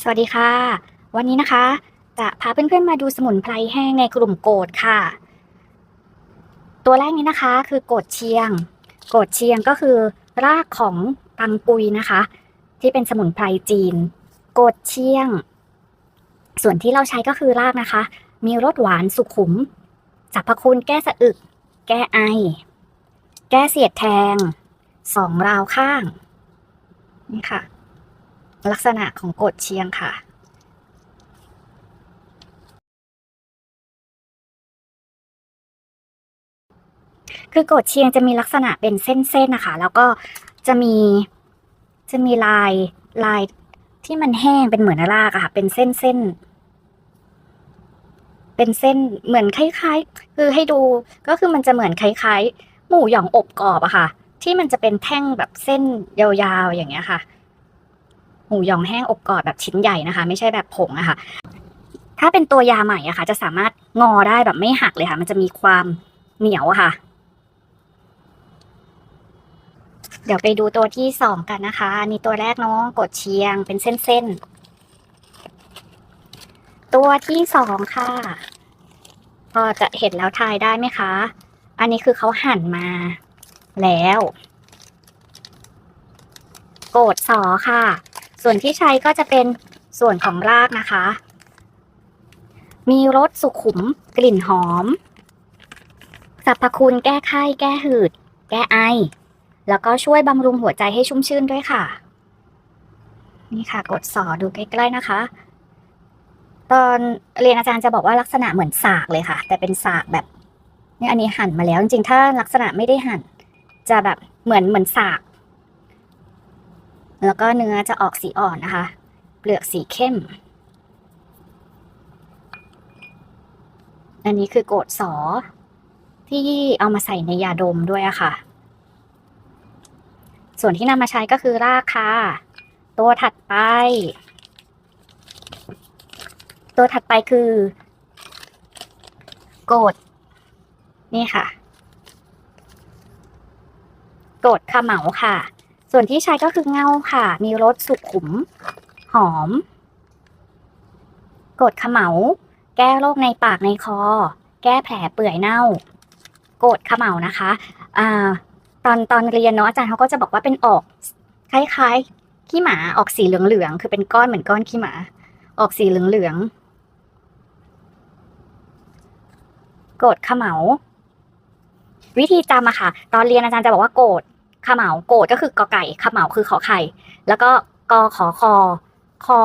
สวัสดีค่ะ วันนี้นะคะ จะพาเพื่อนๆมาดูสมุนไพรแห้งในกลุ่มโกดค่ะ ตัวแรกนี้นะคะคือโกดเชียง โกดเชียงก็คือรากของตังกุยนะคะ ที่เป็นสมุนไพรจีน โกดเชียง ส่วนที่เราใช้ก็คือรากนะคะ มีรสหวานสุขุมสรรพคุณแก้สะอึก แก้ไอ แก้เสียดแทงสองราวข้างนี่ค่ะ ลักษณะของกดเชียงค่ะ คือกดเชียงจะมีลักษณะเป็นเส้นๆนะคะ แล้วก็จะมีจะมีลายลายที่มันแห้งเป็นเหมือนรากอะค่ะ เป็นเส้นเส้นๆเป็นเส้นเหมือนคล้ายๆ คือให้ดูก็คือมันจะเหมือนคล้ายๆ หมูหยองอบกรอบอะค่ะ ที่มันจะเป็นแท่งแบบเส้นยาวๆอย่างเงี้ยค่ะ หมูยองแห้งอบกรอบแบบชิ้นใหญ่นะคะ ไม่ใช่แบบผงอะค่ะ ถ้าเป็นตัวยาใหม่อะค่ะ จะสามารถงอได้แบบไม่หักเลยค่ะ มันจะมีความเหนียวอะค่ะ เดี๋ยวไปดูตัวที่สองกันนะคะอันนี้ตัวแรกเนาะกดเชียงเป็นเส้นๆ ตัวที่สองค่ะพอจะเห็นแล้วทายได้ไหมคะ อันนี้คือเขาหั่นมาแล้ว โกดสอค่ะ ส่วนที่ใช้ก็จะเป็นส่วนของรากนะคะ มีรสสุขุมกลิ่นหอม สรรพคุณแก้ไข้แก้หืด แก้ไอ แล้วก็ช่วยบำรุงหัวใจให้ชุ่มชื่นด้วยค่ะ นี่ค่ะกดสอดูใกล้ๆนะคะ ตอนเรียนอาจารย์จะบอกว่าลักษณะเหมือนสากเลยค่ะ แต่เป็นสากแบบนี่อันนี้หั่นมาแล้วจริงๆถ้าลักษณะไม่ได้หั่น จะแบบเหมือนเหมือนสาก แล้วก็เนื้อจะออกสีอ่อนนะคะ เปลือกสีเข้ม อันนี้คือโกดสอ ที่เอามาใส่ในยาดมด้วยอะค่ะ ส่วนที่นำมาใช้ก็คือรากค่ะ ตัวถัดไป ตัวถัดไปคือ โกดนี่ค่ะ โกดขมเหมาค่ะ ส่วนที่ใช้ก็คือเงาค่ะ มีรสสุขุม หอมโกดขมเหมาแก้โรคในปากในคอ แก้แผลเปื่อยเน่า โกดขมเหมานะคะอ่าตอนตอนเรียนเนาะอาจารย์เขาก็จะบอกว่าเป็นออกคล้ายๆขี้หมาออกสีเหลืองๆคือเป็นก้อนเหมือนก้อนขี้หมา ออกสีเหลืองๆโกดขมเหมาวิธีจำอะค่ะ ตอนเรียนอาจารย์จะบอกว่าโกด ขมเหมาโกดก็คือกอไก่ขมเหมาคือขอไข่ แล้วก็กอขอคอคอ